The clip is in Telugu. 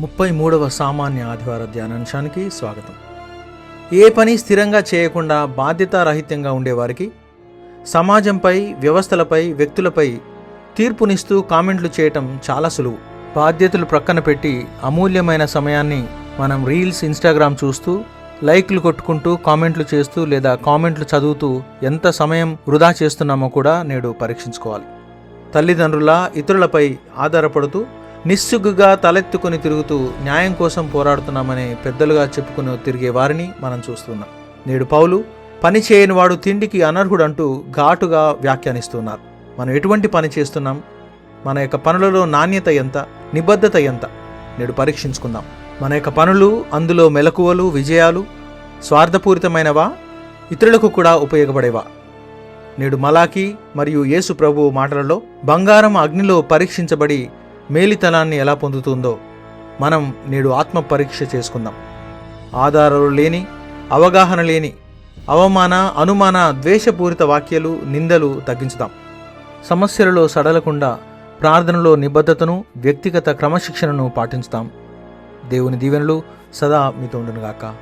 ముప్పై మూడవ సామాన్య ఆదివార ధ్యానాంశానికి స్వాగతం. ఏ పని స్థిరంగా చేయకుండా బాధ్యతారహిత్యంగా ఉండేవారికి సమాజంపై వ్యవస్థలపై వ్యక్తులపై తీర్పునిస్తూ కామెంట్లు చేయటం చాలా సులువు. బాధ్యతలు ప్రక్కన పెట్టి అమూల్యమైన సమయాన్ని మనం రీల్స్ ఇన్స్టాగ్రామ్ చూస్తూ లైక్లు కొట్టుకుంటూ కామెంట్లు చేస్తూ లేదా కామెంట్లు చదువుతూ ఎంత సమయం వృధా చేస్తున్నామో కూడా నేడు పరీక్షించుకోవాలి. తల్లిదండ్రుల ఇతరులపై ఆధారపడుతూ నిస్సుగ్గుగా తలెత్తుకుని తిరుగుతూ న్యాయం కోసం పోరాడుతున్నామని పెద్దలుగా చెప్పుకుని తిరిగే వారిని మనం చూస్తున్నాం. నేడు పౌలు పని చేయని వాడు తిండికి అనర్హుడంటూ ఘాటుగా వ్యాఖ్యానిస్తున్నారు. మనం ఎటువంటి పని చేస్తున్నాం? మన యొక్క పనులలో నాణ్యత ఎంత? నిబద్ధత ఎంత? నేడు పరీక్షించుకుందాం. మన యొక్క పనులు అందులో మెలకువలు విజయాలు స్వార్థపూరితమైనవా? ఇతరులకు కూడా ఉపయోగపడేవా? నేడు మలాకి మరియు యేసు ప్రభు మాటలలో బంగారం అగ్నిలో పరీక్షించబడి మేలితనాన్ని ఎలా పొందుతుందో మనం నేడు ఆత్మ పరీక్ష చేసుకుందాం. ఆధారాలు లేని అవగాహన లేని అవమాన అనుమాన ద్వేషపూరిత వాక్యాలు నిందలు తగ్గించుదాం. సమస్యలలో సడలకుండా ప్రార్థనలో నిబద్ధతను వ్యక్తిగత క్రమశిక్షణను పాటించుతాం. దేవుని దీవెనలు సదా మీతో ఉండునుగాక.